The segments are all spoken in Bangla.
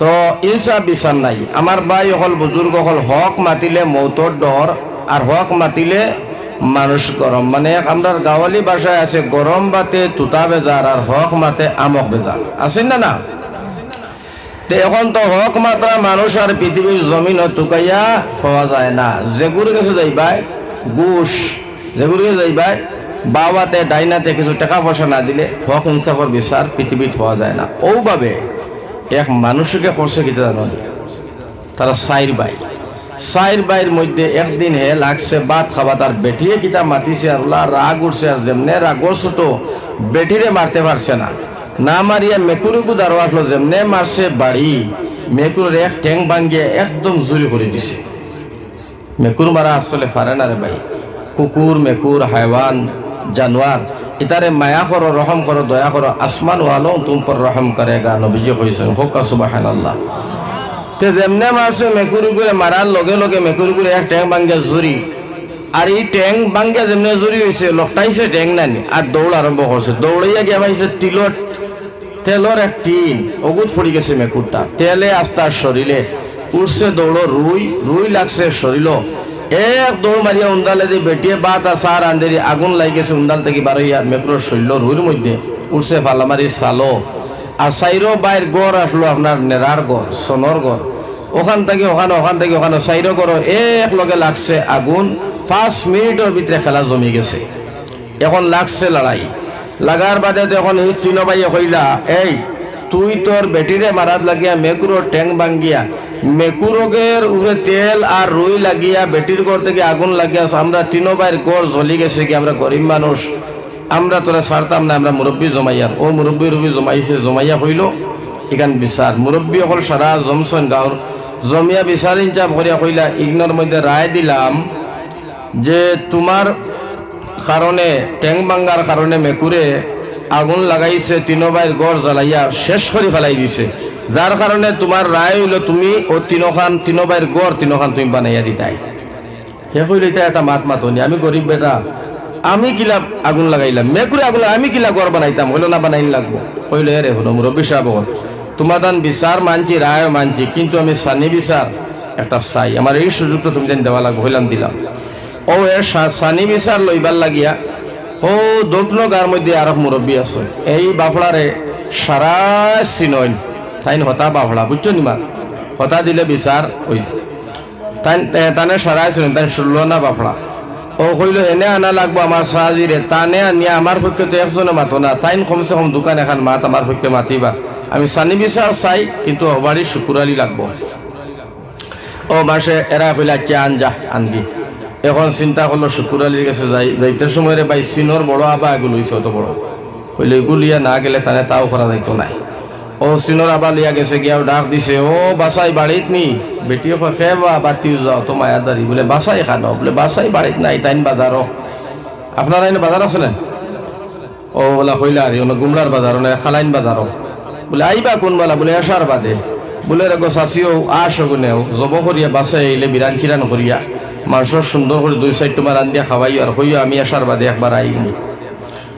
তো ইনসাফ বিচার নাই। আমার ভাই হল বুজুর্গ হল হক মাতিলে মৌতর ডর আর হক মাতিলে মানুষ গরম মানে আপনার গাওয়ালি ভাষায় আছে গরম বাতে তুতা বেজার আর হক মাতে আমক বেজার আছেন না না? তে এখন তো হক মাত্রা মানুষ আর পৃথিবীর জমিন তুকাইয়া পাওয়া যায় না। যেগুলো কাছে যাইবাই ঘুষ যেগুলো কাছে যাইবাই বাবাতে ডাইনাতে কিছু টাকা পয়সা না দিলে হক ইনসাফর বিচার পৃথিবীত পাওয়া যায় না। ওভাবে এক মানুষকে করছে কিতা জানো? তারা সাইর বাই। সাইর বাইর মধ্যে একদিন হে লাগছে, ভাত খাবা তার বেটিয়ে কিতা মাতিছে আল্লাহ রাগ উঠছে আর যেমনে রাগর ছোট বেটিরে মারতে পারছে না। না মারিয়া মেকুরিকু দাঁড়ো আসলো, যেমনে মারছে বাড়ি। মেকুরের এক ট্যাং ভাঙ্গিয়ে একদম জুরি করে দিছে। মেকুর মারা আসলে পারে না রে ভাই। কুকুর, মেকুর হাইওয়ান জানোয়ার। ইতারে মায়া করো, রহম করো, দয়া করো, আসমান ওয়ালো তুম পর রহম করে গা, নবীজি কইছেন, হোকা সুবাহান আল্লাহ তে যেমনে মারছে, মেকুরি করে মারার লগে লগে মেকুরি করে এক ট্যাং ভাঙ্গে জুরি। আর এই ট্যাং ভাঙ্গে যেমনে জুরি হয়েছে লকটাইছে ট্যাং নানি, আর দৌড় আরম্ভ করছে দৌড়াইয়া গিয়া পাইছে তিলত তেলর এক টিন, অগুত পড়ি গেছে মেকুরটা। তেলে আস্তার শরীরে উঠছে দৌড়ো, রুই রুই লাগছে শরীর এক দৌড় মারিয়া উন্দালে দিয়ে বেটিয়ে বাত আর সার আন্দেরি আগুন লাগি গেছে উন্দাল থেকে বারোইয়া মেকুরের শরীর রুইর মধ্যে উঠছে ফালামারি সালো। আর সাইরো বাইর গড় আসলো আপনার নেরার গড়, সোনর গড়। ওখান থেকে ওখানে, ওখান থেকে ওখানে সাইরো গড় এক লগে লাগছে আগুন। পাঁচ মিনিটের ভিতরে খেলা জমি গেছে। এখন লাগছে লড়াই। লাগার বাদে এখন এই চিনবাইয়ে কইলা, এই তুই তোর বেটিরে মারাত লাগিয়া মেকুরো ট্যাং ভাঙ্গিয়া। মেকুরোগের উপরে তেল আর রুই লাগিয়া বেটির ঘর থেকে আগুন লাগিয়া আমরা তিনোবাইয়ের গড় জ্বলি গেছে কি, আমরা গরিব মানুষ। আমরা তোরা ছাড়তাম না, আমরা মুরব্বী জমাইয়ার। ও মুরব্বী রুবি জমাইছে, জমাইয়া হইল এখান বিচার। মুরব্বী অকল সারা জমছন গাঁৱৰ। জমিয়া বিচার ইনচাপ করিয়া কইলা ইগনোর মধ্যে রায় দিলাম যে তোমার কারণে ট্যাং ভাঙ্গার কারণে মেকুরে আগুন লাগাইছে তিনোবাইয়ের গড় জ্বালাইয়া শেষ করে ফেলাই দিছে। যার কারণে তোমার রায় হইল তুমি ও তিনখান তিনোবাইয়ের গড় তিনখান তুমি বানাইয়া দিতাই হে কইল এটা একটা মাত মাতনি, আমি গরিব বেটা, আমি কিলা আগুন লাগাইলাম মেকুরে আগুন আমি কিলা গড় বানাইতাম, হইল না বানাইন লাগবো? কইল রে হলো মুরব্বী তোমার দান বিচার মানছি রায় মানছি, কিন্তু আমি সানি বিচার একটা চাই। আমার এই সুযোগটা তুমি যেন দেওয়া লাগবো, হইলাম দিলাম। ও সা- সানি বিচার লইবার লাগিয়া ও দক্ষিণ গার মধ্যে আর মুরব্বী আছে। এই বাফড়ারে সারা সিনইন তাইন হতা বাফড়া বুঝছ নিমা হতা দিলে বিচার ওই তানে সারা সিনইন তাই শুনলো না বাফড়া ও কইল, এনে আনা লাগবো আমার সাহাজিরে তানে আনিয়া আমার পক্ষে তো একজনে মাতো না। তাইন কমসে কম দোকান এখন মাত আমার পক্ষে মাতিবা। আমি সানি বিচার চাই, কিন্তু হবারই শুকুরালি লাগবো। ও মাসে এরা কইলা চা আনজা আনবি। এখন চিন্তা করল, শুকুর আলীর কাছে যাই যাইতে সময় রে ভাই চিনোর বড় আবা এগুলো হইছে অত বড়। কইলে এগুলো ইয়া না গেলে তানে তাও করা যাইতো নাই। ও চিনোর আবা লিয়া গেছে গিয়াও ডাক দিছে ও বাসাই বাড়িত নি বেটিও খে বা, বাতিও যাও, তো মায়াদারি বলে বাসাই খানো বলে বাসাই বাড়িত নাই, তাইন বাজারও আপনার আইন বাজার আছে না ও বলা, কইলা আর ওনা গুমরার বাজার ওনা খালাইন বাজারও বলে আইবা কোন বেলা বলে আসার বাদে। বলে রে গো চাচিও আস গুনেও জব করিয়া বাসে আইলে বিরান চিরান করিয়া মাংস সুন্দর করে দুই সাইড তোমার রান্ধিয়া খাওয়াই, আর হইয়া আমি আসার বাদে একবার আইম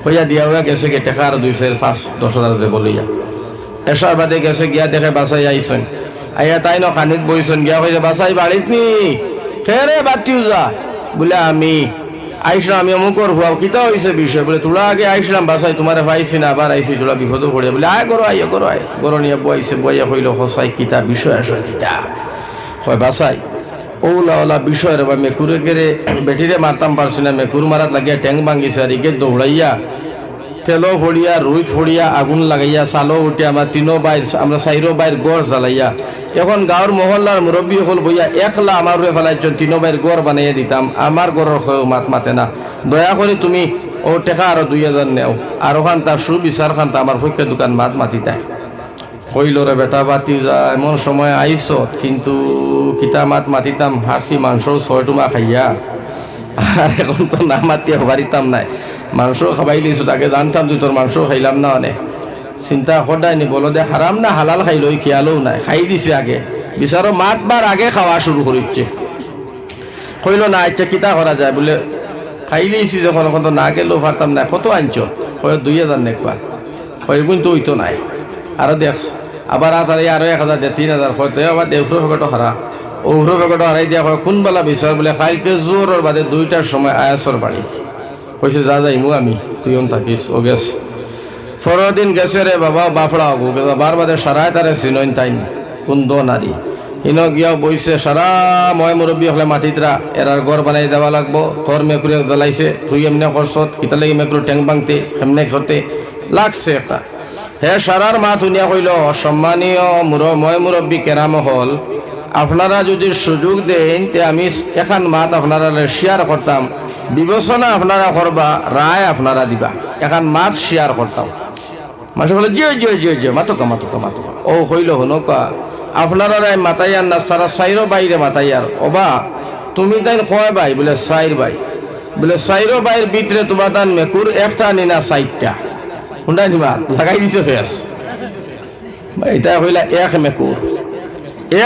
হইয়া দিয়া হইয়া গেছে গে টেকা আর দুই সাইড পাঁচ দশ হাজার যে বলিয়া। এসার বাদে গেছে গিয়া দেখে বাসাই আইসন। আইয়া তাই ন খানিত বইছন গিয়া কইছে বাসাই বাড়িত নি? খেরে বাতিও যা বলে আমি। আইসলাম, আমি অমুকর হুয়াও কিতা হয়েছে বিষয়? বলে, তোলা আগে আইসলাম বাসাই তোমার পাইছি না আবার আইসি তোলা বিপদ পড়িয়া বলে, আয় করো আইয়া করো আয়। করো বইছে বইয়া হইল হসাই কিতা, বিষয় আসল কিতা? হয় বাসাই ওলা ওলা বিষয় রে বা মেকুরে গেরে বেটিরে মারতাম পারছি না, মেকুর মারাত লাগিয়া ট্যাং ভাঙ্গিছে আর ইকে দৌড়াইয়া তেলো ফড়িয়া রুই ফড়িয়া, আগুন লাগাইয়া, চালো উঠে আমার তিনো বাইর আমরা চাইরো বাইর গড় জ্বালাইয়া। এখন গাঁৱৰ মহল্লার মুরব্বী হল বইয়া, একলা আমার রুয়ে ফেলাইছেন তিনো বাইর গড় বানাইয়া দিতাম আমার গড়ের হয়েও মাত মাতে না। দয়া করে তুমি ও টেকা আরও দুই হাজার নেও। আর ওখান তার সুবিচার খান আমার পক্ষে দোকান মাত মাতিতাই হইল রে বেটা বাতি যা এমন সময় আইস কিন্তু কিতা মাত মাতিতাম হাসি মাংস ছয় টুমা খাইয়া। আর এখন তো না মাতিয়া পারিতাম নাই। মাংস খাবাই লিছো, তাকে জানতাম তুই তোর মাংস খাইলাম না অনেক চিন্তা সদায় নি, বলো দে হারাম না হালাল খাইল খেয়ালও নাই। খাই দিছে আগে। বিচারো মাতবার আগে খাওয়া শুরু করিচ্ছে কইল, না আচ্ছা কিতা করা যায়? বলে খাইলেইছি যখন, এখন তো না গেলেও পারতাম না কত আনছ? কয়, দুই হাজার নেকবা। কয় কিন্তু ওই তো নাই। আরও দেখ আবার আতারে আরও এক হাজার দিয়ে তিন হাজার হয়তো আবার দেউফ্রো ফেকটো হারা। উফ্রো ফেকটো হারাই দিয়া হয় কোনবেলা বিচার বলে খাইলকে জোরের বাদে দুইটার সময় আয়াসর বাড়ি কইছে যা যাইমু আমি, তুই থাকিস ও গেছে। পরের দিন গেছে রে বাবা বাফড়া হব বার বাদে সারাই তারে চিনইন তাইন, কুন্দ নারী ইন গিয়া বইছে সারা ময় মুরব্বী হলে মাটিতরা এরার ঘর বানাই দেওয়া লাগবো তোর মেকুরে জ্বলাইছে, তুই এমনি করছত কিতা লাগি মেকুর টেং বাংতে, সেমনে খতে লাগছে একটা হে সারার মা ধুনিয়া কইল সম্মানীয় মুর, ময় মুরব্বী কেরাম হল। আপনারা যদি সুযোগ দেন তে আমি এখান মাত আপনারা শেয়ার করতাম। বিবেচনা আপনারা করবা, রায় আপনারা দিবা। এখান মাত শেয়ার করতাম। মানুষ বলে জিও জিও জিও জিও, মাতুকা মাতুকা মাতুকা। ও হইল হনকা। আপনারা রায় মাতাইয়ার না তারা সাইরো বাইরে মাতাইয়ার। ওবা তুমি তাই খোয়াই ভাই বলে সাইর ভাই বলে সাইরো বাইর ভিতরে তোমার তান মেকুর, একটা নিনা সাইটটা। হুন্ডা নিবা লাগাই দিছে ফেস এটা হইলা এক মেকুর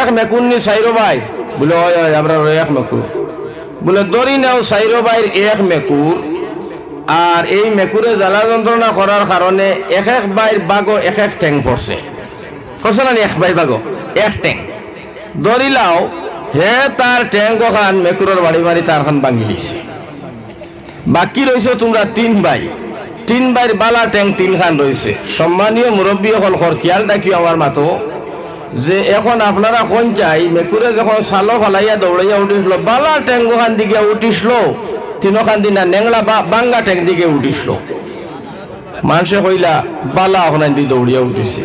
এক মেকুর নি সাইরো ভাই। বলে ওই ওই আমরা এক মেকুর বলে দড়ি নাও সাইরো বাইর এক মেকুর আর এই মেকুরে জ্বালা যন্ত্রণা করার কারণে এক এক বাইর বাগো এক এক ট্যাং পড়ছে পড়ছে না এক বাই বাগো এক ট্যাং দরিলাও হে তার ট্যাঙ্ক খান মেকুরের বাড়ি বাড়ি তার খান লিছে। বাকি রয়েছে তোমরা তিন ভাই। তিন ভাইয়ের বালা ট্যাঙ্ক তিন খান রয়েছে সম্মানীয় মুরব্বী হল খরকিয়াল ডাকি আমার মাতো, যে এখন আপনারা কোন চাই মেকুরে যখন সালো ফালাইয়া দৌড়াইয়া উঠিছিল, বালা ট্যাঙ্ক খান দিকে উঠিছিল, তিনখান দিনা নেংলা বা বাঙ্গা ট্যাঙ্ক দিকে উঠিছিল। মানুষে কইলা, বালা ওখানে দি দৌড়িয়া উঠিছে।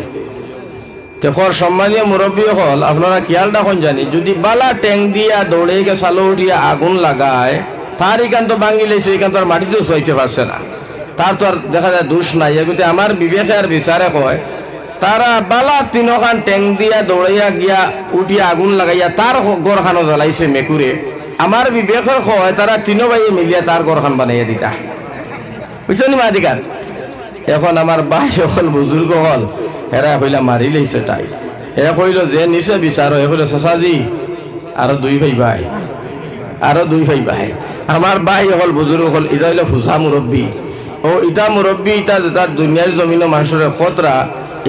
দেখর সম্মানীয় মুরব্বী হল আপনারা খেয়াল রাখুন জানি, যদি বালা ট্যাঙ্ক দিয়া দৌড়ে গে সালো উঠিয়া আগুন লাগায় তার এখান তো ভাঙি লেছে এখান তো আর মাটিতেও সইতে পারছে না। তার তো আর দেখা যায় দোষ নাই। এগুলো আমার বিবেকে আর বিচারে কয় তারা বালা তিনখান ট্যাঙ্ক দিয়া দৌড়াইয়া গিয়া, উঠিয়া আগুন লাগাইয়া তার গড়খানো জ্বালাইছে মেকুরে আমার বিবেকে কয় তারা তিনো ভাইয়ে মিলিয়া তার গড়খান বানাইয়া দিতা। বুঝছ নি মাদিকার এখন আমার ভাই হল বুজুর্গ হল হেরা কইলা মারি লইছে তাই। এ কইল যে নিচে বিচারো হে কইল চাচাজি আরও দুই ভাই ভাই আরও দুই ভাই ভাই আমার ভাই হল বুজুর্গ হল ইটা হইলে ফুসা মুরব্বী ও ইতা মুরব্বী, ইতা যেটা দুনিয়ার জমিন মানুষের খতরা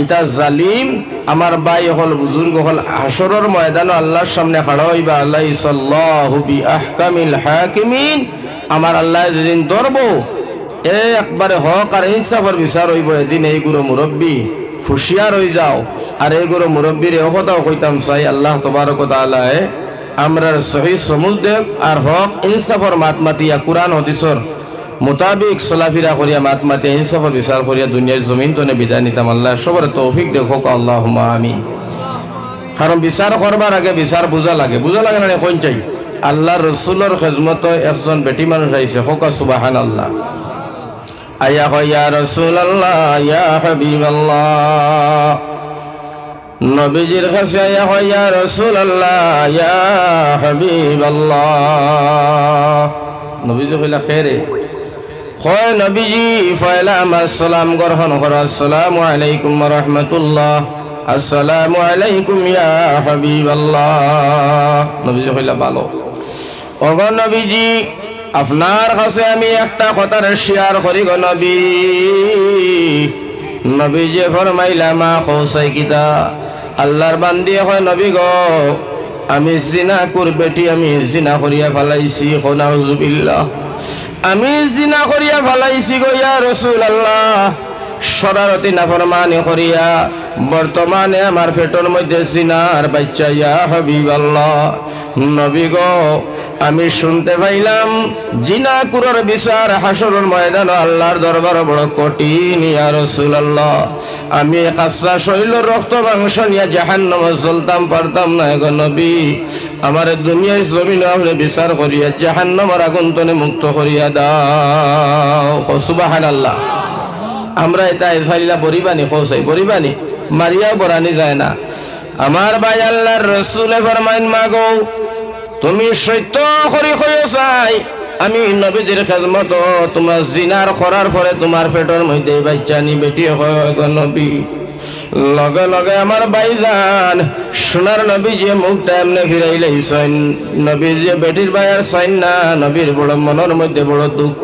ইটা জালিম আমার বাই হল বুজুর্গ হল হাসরের ময়দান আল্লাহর সামনে খাড়া হইবা আল্লাহ সাল্লাহু বি আহকামিল হাকিমিন আমার আল্লাহ যেদিন ধরবো একবারে হক আর ইনসাফের বিচার হইব, এদিন এই গুরু মুরব্বী ফুসিয়ার হয়ে যাও আর এই গুরু মুরব্বীর একথাও কইতাম চাই আল্লাহ তবারক তালায় আমরার সহি সমুজ দেব আর হক ইনসাফর মাত মাতিয়া কোরআন হদিসর মোতাবিক চলাফিরা করিয়া মাত মাতিয়া ইনসাফর বিচার করিয়া দুনিয়ার জমিন তনে বিদায় নিতাম। আল্লাহ সবার তৌফিক দেখক। আল্লাহ আমি কারণ বিচার করবার আগে বিচার বুঝা লাগে। বুঝা লাগে না কোন চাই? আল্লাহ রসুলের খেজমত একজন বেটি মানুষ আইছে হকা সুবাহান আল্লাহ আয়া হয় ইয়া রাসূলুল্লাহ ইয়া হাবিবাল্লাহ। নবীজির কাছে আয়া হয় ইয়া রাসূলুল্লাহ ইয়া হাবিবাল্লাহ। নবীজি কইলা খেরে কয় নবীজি, ফয়লা আমার সালাম গ্রহণ করো। আসসালামু আলাইকুম রাহমাতুল্লাহ। আসসালামু আলাইকুম ইয়া হাবিবাল্লাহ। নবীজি কইলা ভালো। ওগো নবীজি, আপনার কাছে আমি একটা কথার শেয়ার করি গো নবী। নবী যে ফরমাইলা, মা খোসাই কিতা? আল্লাহর বান্দি হয় নবী গো, আমি জিনা বেটি আমি জিনা করিয়া ফেলাইছি। খোনাউজুবিল্লাহ আমি জিনা করিয়া ভালাইছি গো ইয়া রসুল আল্লাহ সরারতি নাফরমানি করিয়া, বর্তমানে আমার পেটর মধ্যে জিনার বাচ্চা হাবিব নবী গো, আমি শুনতে পাইলাম, জিনা কুরর বিচার হাসরুল ময়দান আল্লাহর দরবার বড় কঠিন ইয়া রাসূলুল্লাহ। আমি কাসরা শৈল রক্ত মাংস নিয়ে জাহান্নামে চলতাম, পারতাম না গো নবী। আমার দুনিয়ায় জমিন আপনি বিচার করিয়া জাহান্নামের আগুন তনে মুক্ত করিয়া দাও। সুবহানাল্লাহ। আমরা এটা এসাইলা বরিবানি খোসাই বরিবানি। মারিয়াও বরানি যায় না। আমার ভাই আল্লাহর রসুলে ফরমাইন মাগো, তুমি সত্য করি হয়ে চাই, আমি নবীদের খেদমত তোমার জিনার করার পরে তোমার পেটের মধ্যে বাচ্চা নি বেটি হয় নবী। লগে লগে আমার বাইজান সোনার নবী যে মুখটা এমনি ফিরাইলে সৈন। নবী যে বেটির বাইর সৈন না, নবীর বড় মনের মধ্যে বড় দুঃখ।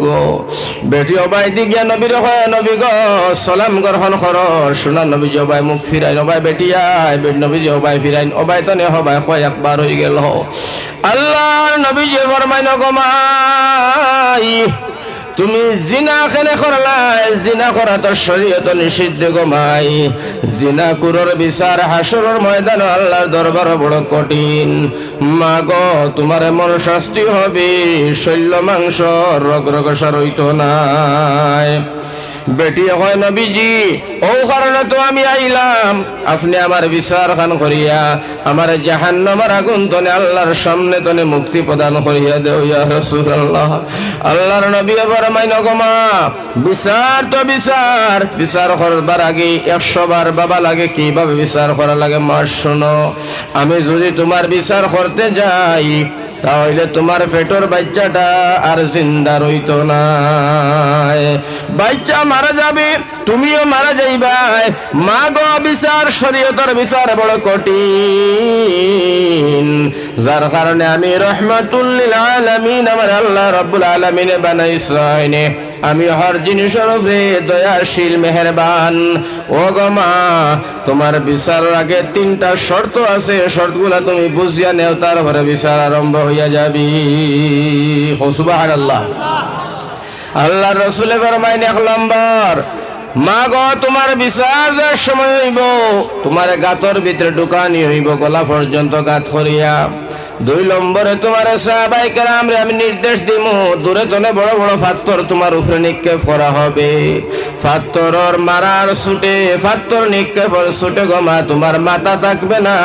বেটি অবাই দি গিয়া নবীর হয়, নবী গ, সালাম গ্রহণ কর সোনার নবী যে অবাই মুখ ফিরাই অবাই বেটিয়াই বেট নবী যে অবাই ফিরাই অবাই তনে হবাই, হয় একবার হয়ে গেল। আল্লাহর নবী যে ফরমাই নগমাই তুমি জিনা খেলে করলাই, জিনা করা তোর শরীয়ত নিষিদ্ধ গমাই জিনা কুরর বিচার হাসরের ময়দান আল্লাহর দরবার বড় কঠিন। মা গো, তোমার এমন শাস্তি হবে শৈল্য মাংস রগ রগ সারইত নাই। বেটি হয় নবীজি, ও কারণে তো আমি আইলাম। আপনি আমার বিচার খান করিয়া, আমার জাহান্নামার আগুন তনে আল্লাহর সামনে তনে মুক্তি প্রদান করিয়া দেও ইয়া রাসূলুল্লাহ। আল্লাহর নবী ফরমাই নগমা বিচার তো বিচার বিচার করবার আগে একশো বার বাবা লাগে, কীভাবে বিচার করা লাগে মা শোনো। আমি যদি তোমার বিচার করতে যাই তাহলে তোমার পেটর বাচ্চাটা আর জিন্দা রইত না। বাচ্চা মারা যাবে, তুমিও মারা যাইবাই। মা গো বিচার শরীয়তর বিচার বড় কঠিন। যার কারণে আমি রহমাতুল্লিল আলামিন, আমার আল্লাহ রাব্বুল আলামিনে বানাইছাইনে আমি হর জিনিসের উপরে দয়াশীল, মেহেরবান। ও গো মা, তোমার বিচার আগে তিনটা শর্ত আছে। শর্তগুলা তুমি বুঝিয়া নেও, তারপরে বিচার আরম্ভ হইয়া যাবি। সুবাহ আল্লাহ আল্লাহ রসুলে ফরমাইন এক নম্বর মা গ তোমার বিচার সময় হইব। তোমার গাতর ভিতরে ঢুকানি হইব, গলা পর্যন্ত গাত করিয়া। দুই নম্বরে তোমার সাহাবাই কেরাম আমি নির্দেশ দিম, দূরে তনে বড় বড় ফাত্তর তোমার উপরে নিক্ষেপ করা হবে। ফাত্তরর মারার ছুটে ফাত্তর নিক্ষেপর ছুটে গমা তোমার মাথা থাকবে না।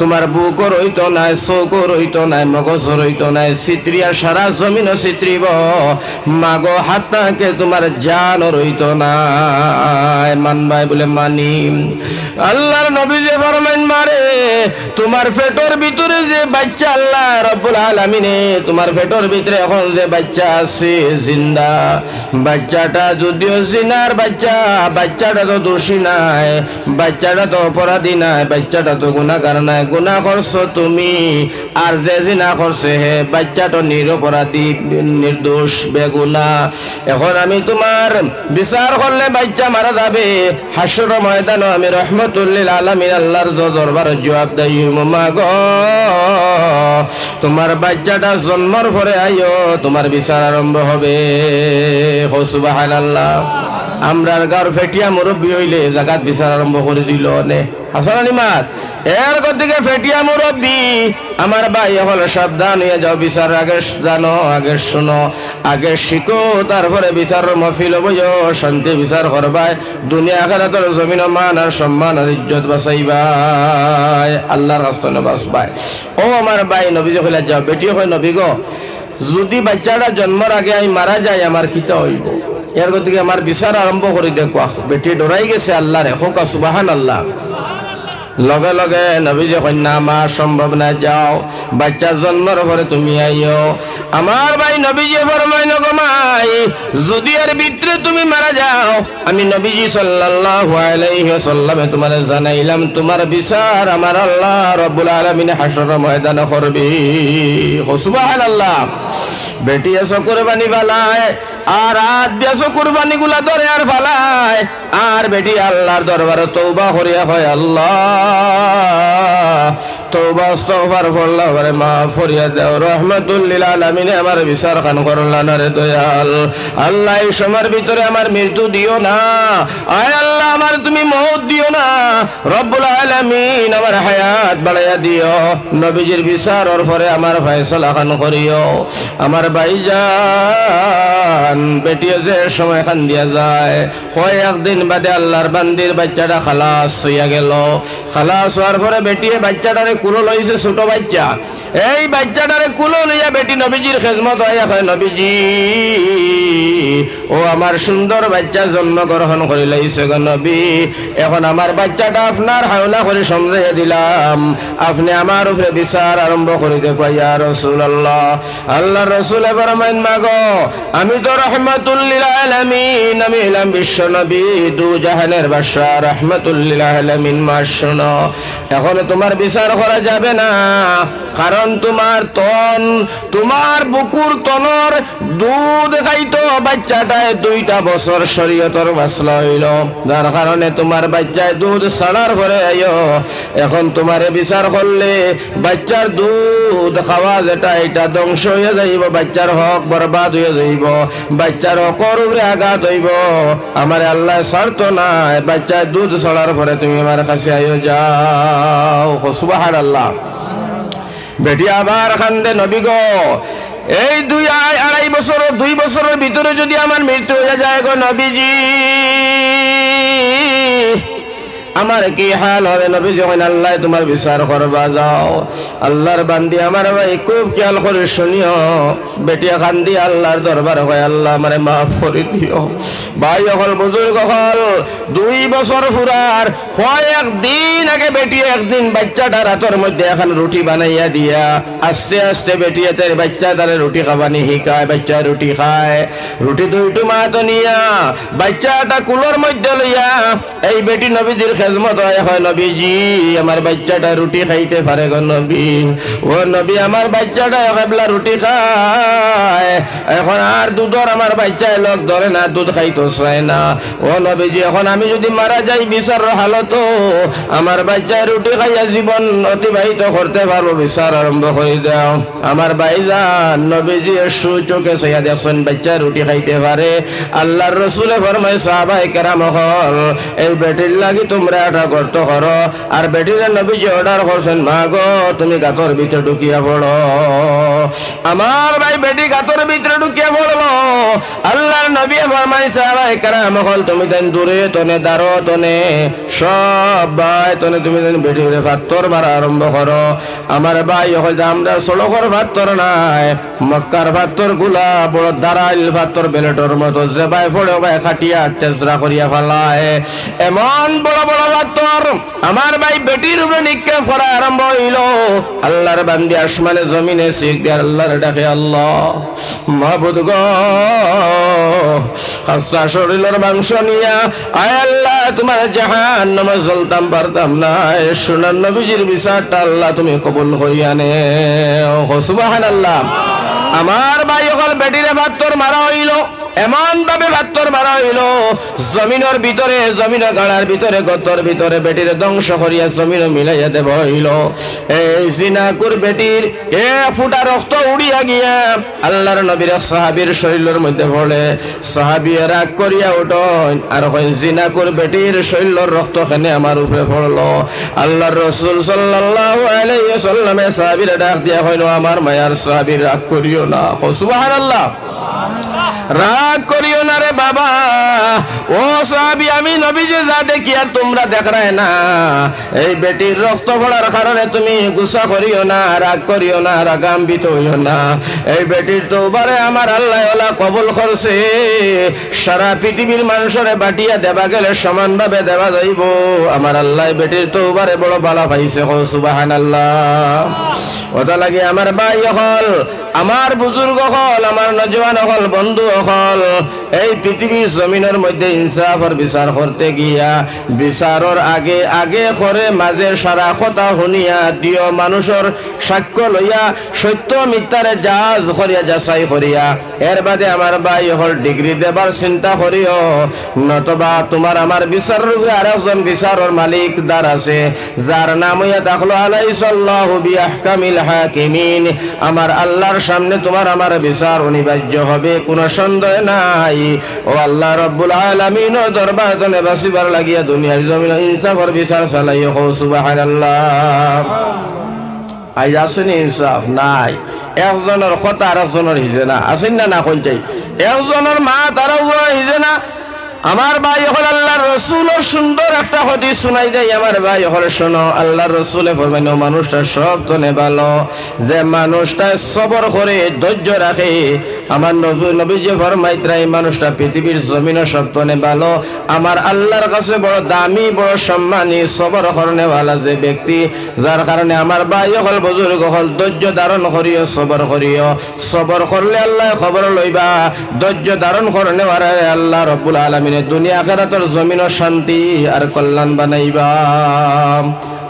তোমার বুকও রইত নাই চৌকও রইত নাই মগজ রইত নাই চিত্রিয়া সারা জমিন চিত্রিব মাগো হাতাকে তোমার জান রইত নাই। মানবাই বলে মানি। আল্লাহর নবী যে ফরমাইন মারে, তোমার পেটর ভিতরে যে বাচ্চা আল্লাহ রব্বুল আলামিনে, তোমার পেটর ভিতরে এখন যে বাচ্চা আছে, জিন্দা। বাচ্চাটা যদিও জিনার বাচ্চা, বাচ্চাটা তো দোষী নাই, বাচ্চাটা তো অপরাধী নাই, বাচ্চাটা তো গুণাগার নাই। গুণা করছ তুমি, আর যে জিনা করছে হে বাচ্চাটা নিরপরাধী, নির্দোষ, বেগুনা। এখন আমি তোমার বিচার করলে বাচ্চা মারা যাবে। হাসর ময়দানও আমি গো তোমার বাচ্চাটা জন্মর পরে আইও তোমার বিচার আরম্ভ হবে। হসুবাহান আল্লাহ আমরার গার ফেটিয়া মুরব্বী হইলে জাগাত বিচার আরম্ভ করে দিল নে। হাসান আলিমাত এর থেকে ফেটিয়া মুরব্বী, আমার ভাই এখন সাবধান হয়ে যাও, বিচার আগে জানো, আগে শুনো। আগে শিখো, তারপরে বিচার মফিল বইও শান্তি বিচার করবাই। দুনিয়া আখেরাতের জমিন মান আর সম্মান আর ইজ্জত বাঁচাইবাই। আল্লাহর রাস্তনে বাঁচবাই। ও আমার ভাই নবী যখন যাও বেটি হয় নবী গো। যদি বাচ্চাটা জন্মর আগে আমি মারা যাই আমার কিতা হইব? এর গতিকে আমার বিচার আরম্ভ করে দেখুয়া বেটি ডরাই গেছে আল্লাহ রে হোক সুবাহান আল্লাহ লগে লগে নবী যে কন্যা, মা সম্ভব না যাও। বাচ্চা জন্মের পরে তুমি আইও। আমার ভাই নবীজি ফরমাই নগমাই যদি এর ভিতরে তুমি মারা যাও, আমি নবীজি সাল্লাল্লাহু আলাইহি ওয়াসাল্লামে তোমারে জানাইলাম তোমার বিচার আমার আল্লাহ রব্বুল আলামিন হাসর ময়দানে করবি সুবহানাল্লাহ। বেটি এসো কোরবানি বালায় আর আদ দেশো কুরবানি গুলা ধরে আর ফালায়, আর বেটি আল্লাহর দরবারে তৌবা করিয়া হয় আল্লাহ। তৌবা ইস্তগফার করলা করে মা ফরিয়া দেও। রহমাতুল্লিল আলামিন আমার বিচার খান করলা না রে দয়াল। আল্লাহ, এই সময়ের ভিতরে আমার মৃত্যু দিও না। আয় আল্লাহ, আমার তুমি মৌত দিও না। রব্বুল আলামিন আমার হায়াত বাড়াইয়া দিও। নবীজির বিচারর পরে আমার ফয়সলা খান করিও। আমার ভাইজান বেটিও যে সময় খান দিয়া যায়। কয় একদিন বাদে আল্লাহর বান্দির বাচ্চাটা খালাস হইয়া গেল। খালাস হওয়ার পরে বেটিয়ে বাচ্চাটারে কুলো লইছে ছোট বাচ্চা। এই বাচ্চাটারে কুলো লইয়া বেটি নবীজির খেদমত হইয়া হয় নবীজি, ও আমার সুন্দর বাচ্চা জন্মগ্রহণ করে লাইছে গো নবী। এখন আমার বাচ্চাটা আপনার হাওলা করে সমঝাইয়া দিলাম। আপনি আমার উপরে বিচার আরম্ভ করে দেখো ইয়া রসুল আল্লাহ আল্লাহ রসুল ফরমাইন, মাগো, আমি তো এখন তোমার বিচার করা যাবে না। কারণ তোমার তন, তোমার বুকুর তনর দুধ খাইতো বাচ্চাটায় দুইটা বছর শরীয়তর মাসলা হইল। যার কারণে তোমার বাচ্চায় দুধ ছাড়ার পরে আইও। এখন তোমারে বিচার করলে বাচ্চার দুধ খাওয়া যেটা, এটা ধ্বংস হয়ে যাইব, বাচ্চার হক বরবাদ হয়ে যাইব। বাচ্চার অকর উপরে আঘাত হইব। আমার আল্লাহ শর্ত নাই। বাচ্চার দুধ ছড়ার পরে তুমি আমার কাছে আইও যাও। সুবাহ আল্লাহ বেটি আবার খান্দে নবী গো। এই দুই আড়াই বছর, দুই বছরের ভিতরে যদি আমার মৃত্যু হয়ে যায় গো, নবীজি। আমার কি হাল হবে নবী যখন আল্লাহ তোমার বিচার করবা যাও? আল্লাহর বান্দি আমার ভাই, খুব খেয়াল করে শুনিও। বেটিয়া কান্দি আল্লাহর দরবার হয় আল্লাহ আমারে মাফ করে দিও। ভাই, অকল বুজুর্গ হল, দুই বছর ফুরার কয়েক একদিন আগে বেটি একদিন বাচ্চাটা রাতের মধ্যে এখন রুটি বানাইয়া দিয়া, আস্তে আস্তে বেটিয়ে তার বাচ্চা তারে রুটি খাবানি শিকায় বাচ্চা রুটি খায়। রুটি দুইটু মাতো নিয়া, বাচ্চাটা কুলোর মধ্যে লইয়া, এই বেটি নবীজির খেজমত হয় নবীজি, আমার বাচ্চাটা রুটি খাইতে পারে গো নবী। ও নবী, আমার বাচ্চাটা একবেলা রুটি খায়। এখন আর দুধর আমার বাচ্চায় লোক ধরে না, দুধ খাইতো চায় না। ও নবীজি, এখন আমি যদি মারা যাই বিচার হালত, আমার বাচ্চায় রুটি খাইয়া জীবন অতিবাহিত করতে পারব, বিচার আরম্ভ করে দাও। আমার ভাইজান নবীজি সুচোখে চাইয়া দেখছেন, বাচ্চা রুটি খাইতে পারে। আল্লাহর রসুলে ফরমাই সাহাবাই কেরাম এই বেটির লাগি তোমরা এটা গর্ত করো আর বেটির নবীজি অর্ডার করছেন মা গো তুমি গাতর ভিতরে ঢুকিয়া পড়ো আমার ভাই বেটি গাতর ভিতরে ঢুকিয়া পড়ল ফরমাই সাহাবাই কেরাম হল তুমি দেন দূরে তনে দাঁড়ো তনে সব ভাই তনে তুমি দেন বেটির ফাত্তর মারা আরম্ভ করো। আমার ভাই হল আমরা সড়কর ফাত্তর নাই, মক্কার ফাত্তরগুলা বড় দাঁড়াইল ফাত্তর বেলেটর মতো, যে ভাই ফোড়ে ভাই খাটিয়া চেষ্টা করিয়া ফেলায়। এমন বড় বড় ফাত্তর আমার ভাই বেটির উপরে নিক্ষেপ করা আরম্ভ হইল। আল্লাহর বান্দি আসমানে, জমিনে শিখ দিয়ে আল্লাহর ডাকে আল্লাহ, মাহবুদ গো খাসা শরীরের মাংস নিয়া, আয় আল্লাহ, তোমার জাহান নামে জ্বলতাম, পারতাম না। সোনার নবীজির বিচারটা আল্লাহ তুমি কবুল করিয়া নে হসুবাহান আল্লাহ আমার ভাই অকল বেটিরে ভাত্তর মারা হইল। এমন ভাবে ভাত্তর মারা হইল, জমিনের ভিতরে জমিনের গাড়ার ভিতরে, গতর ভিতরে বেটির ধ্বংস করিয়া জমিন মিলাইয়া দেব হইল। এই জিনাকুর বেটির এ ফুটা রক্ত উড়িয়া গিয়া আল্লাহর নবীর সাহাবীর শরীরের মধ্যে পড়ে। সাহাবী রাগ করিয়া উঠন, আর কই জিনাকুর বেটির শরীরের রক্ত খানে আমার উপরে পড়ল? আল্লাহর রসুল সাল্লাল্লাহু আলাইহি সাল্লামে সাহাবীর ডাক দিয়া হইল আমার মায়ার সাহাবীর রাগ করিও না। সুবহানাল্লাহ। রাগ করিও না রে বাবা। ও সাহাবি, আমি নবীজি যা দেখি আর তোমরা দেখায় না। এই বেটির রক্ত পড়ার কারণে তুমি গুসা করিও না, রাগ করিও না, রাগাম্বিত হইও না। এই বেটির তো বারে আমার আল্লাহ ওলা কবল করছে। সারা পৃথিবীর মানুষরে বাটিয়া দেবা গেলে সমানভাবে দেওয়া যাইব। আমার আল্লাহ বেটির তো বারে বড় বালা পাইছে হো সুবাহান আল্লাহ ওটা লাগে আমার ভাই হল আমার বুজুর্গ হল আমার নজওয়ান হল বন্ধু হল। এই পৃথিবীর জমিনের মধ্যে ইনসাফর বিচার করতে গিয়া বিচারর আগে আগে করে মাঝে সারা কথা শুনিয়া দিও মানুষের সাক্ষ্য লইয়া সত্য মিথ্যারে জাজ করিয়া, যাচাই করিয়া। এর বাদে আমার ভাই হল ডিগ্রি দেবার চিন্তা করিও নতবা তোমার আমার বিচার রূপে আর একজন বিচারর মালিক দার আছে যার নাম হইয়া দেখল আলাই সাল্লাহু বিআহকামিল হাকিমিন। আমার আল্লাহর সামনে তোমার আমার বিচার অনিবার্য হবে, কোনো সন্দেহ নাই। ও আল্লাহ রব্বুল আলামিন দরবার তনে বাসিবার লাগিয়া দুনিয়ার জমিন ইনসাফর বিচার চালাই হো সুবহানাল্লাহ। আজ আসেনি ইনসাফ? নাই। একজনের আর একজনের হিজে না। আসেন একজনের মা তার একজনের হিজে আমার ভাই হল আল্লাহ রসুলের সুন্দর একটা হদিস শুনাই দেয়। আমার ভাই হল, শোনো আল্লাহ রসুলে ফরমাইন, মানুষটা সব তো ভালো। যে মানুষটা সবর করে, ধৈর্য রাখে, আমার নবী নবী যে ফরমাইতরা এই মানুষটা পৃথিবীর জমিনে সব তো ভালো। আমার আল্লাহর কাছে বড় দামি, বড় সম্মানী, সবর করনে ভালো যে ব্যক্তি, যার কারণে আমার ভাই হল বুজুর্গ হল, ধৈর্য ধারণ করিও, সবর করিও। সবর করলে আল্লাহ খবর লইবা, ধৈর্য ধারণ করনে আল্লাহ রব্বুল আলমিনে দুনিয়া আখেরাতর জমিন শান্তি আর কল্যাণ বানাইবা।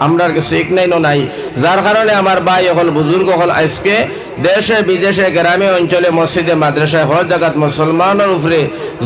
আমরার কিছু এক নাই নাই। যার কারণে আমার ভাই হল বুজুর্গ হল আজকে দেশে, বিদেশে, গ্রামে, অঞ্চলে, মসজিদে, মাদ্রাসায়, হর জায়গাত মুসলমানের উপরে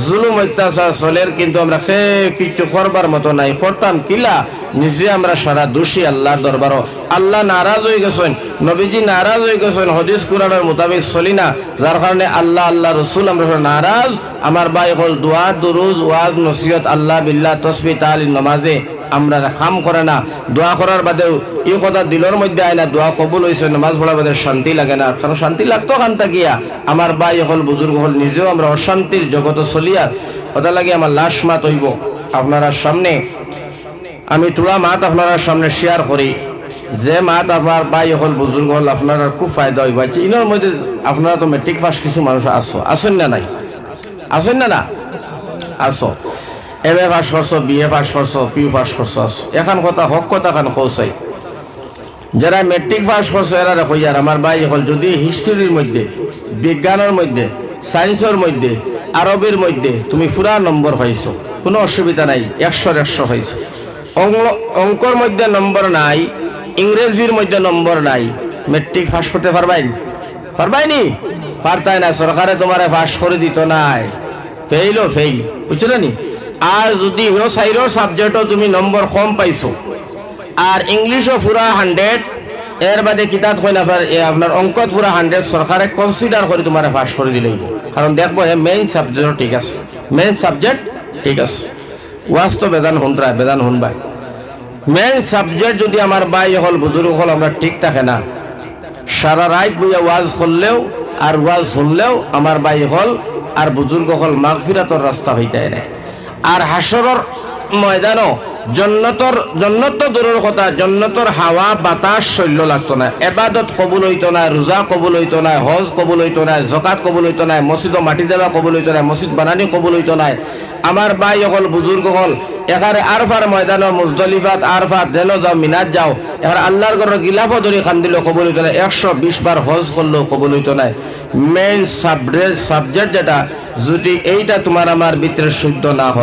জুলুম, অত্যাচার চলের কিন্তু আমরা সে কিছু করবার মতো নাই। করতাম কিলা? নিজে আমরা সারা দোষী আল্লাহর দরবার আল্লাহ নারাজ হয়ে গেছেন, নবীজি নারাজ হয়ে গেছেন, হদিস কুরানের মোতাবেক চলি না। যার কারণে আল্লাহ আল্লাহ রসুল আমরা নারাজ। আমার ভাই হল দোয়া দুরুজ ওয়াজ, নসিহত, আল্লাহ, বিল্লাহ, তসবি তালি নমাজে আমরা খাম করে না। দোয়া করার বাদেও এই কথা দিলর মধ্যে আয় না দোয়া কবুল হয়েছে নামাজ পড়ার বাদে শান্তি লাগে না। কারণ শান্তি লাগতো খান্তা গিয়া আমার ভাই হল বুজুর্গ হল নিজেও আমরা অশান্তির জগত চলিয়ার কথা লাগে আমার লাশ মাত হইব। আপনারা সামনে, আমি তোলা মাত আপনারা সামনে শেয়ার করি। যে মাত আপনার ভাই হল বুজুর্গ হল আপনারা খুব ফায়দা হইব। আচ্ছা ইনোর মধ্যে আপনারা তো মেট্রিক পাস কিছু মানুষ আসো আসেন না নাই? আসেন না না? আসো এম এ পাস করছ বি এ পাস করছ পি পাস করছ এখন কথা, হক কথা খান কৌশাই যারা মেট্রিক পাস করছ এরা দেখো ইয়ার আমার ভাই হল যদি হিস্ট্রির মধ্যে বিজ্ঞানের মধ্যে সায়েন্সের মধ্যে আরবের মধ্যে তুমি পুরা নম্বর পাইছো, কোনো অসুবিধা নাই একশোর একশো পাইছো। অঙ্কর মধ্যে নম্বর নাই ইংরেজির মধ্যে নম্বর নাই। মেট্রিক পাস করতে পারবাই পারবাইনি পারতাই না? সরকারে তোমারে পাস করে দিত নাই। ফেইলও ফেইল বুঝছ নি? আর যদি হিও সাইরোর সাবজেক্টও তুমি নম্বর কম পাইছো। আর ইংলিশও পুরা হান্ড্রেড এর বাদে কিতাব হয় না আপনার- অঙ্কত পুরা হান্ড্রেড সরকারে কনসিডার করে তোমার পাস করে দিলেই কারণ দেখব হে মেইন সাবজেক্ট ঠিক আছে। মেইন সাবজেক্ট ঠিক আছে। ওয়াজ তো বেদান শুনতরা, বেদান শুনবাই মেইন সাবজেক্ট যদি আমার বাই হল বুজুর্গ হল আমরা ঠিক থাকে না। সারা রাত বইয়া ওয়াজ করলেও আর ওয়াজ শুনলেও আমার বাই হল আর বুজুর্গ হল মাগফিরাতর রাস্তা হইতে না আর হাসরর ময়দানও জন্নতর, জন্নত দূরের কথা, জন্নতর হাওয়া, বাতাস শৈল্য লাগতো না। এবাদত কবুল হইতো না রোজা কবুল হইতো না, হজ কবুল হইতো না, জকাত কবুল হইতো না মসজিদ মাটি দেওয়া কবুল হইতো না মসজিদ বানানি কবুল হইতো না। আমার বাই হল বুজুর্গ হল এখানে আরফার ময়দান মুজদলিফাত আরফাত যেন যাও, মিনাত যাও এখানে আল্লাহর ঘরের গিলাফ ধরে খান দিলেও কবুল হইতো না। একশো বিশ বার হজ করলেও কবুল হইতো না মেইন সাবজেক্ট সাবজেক্ট যেটা, যদি এইটা তোমার আমার ভিতরে শুদ্ধ না হয়।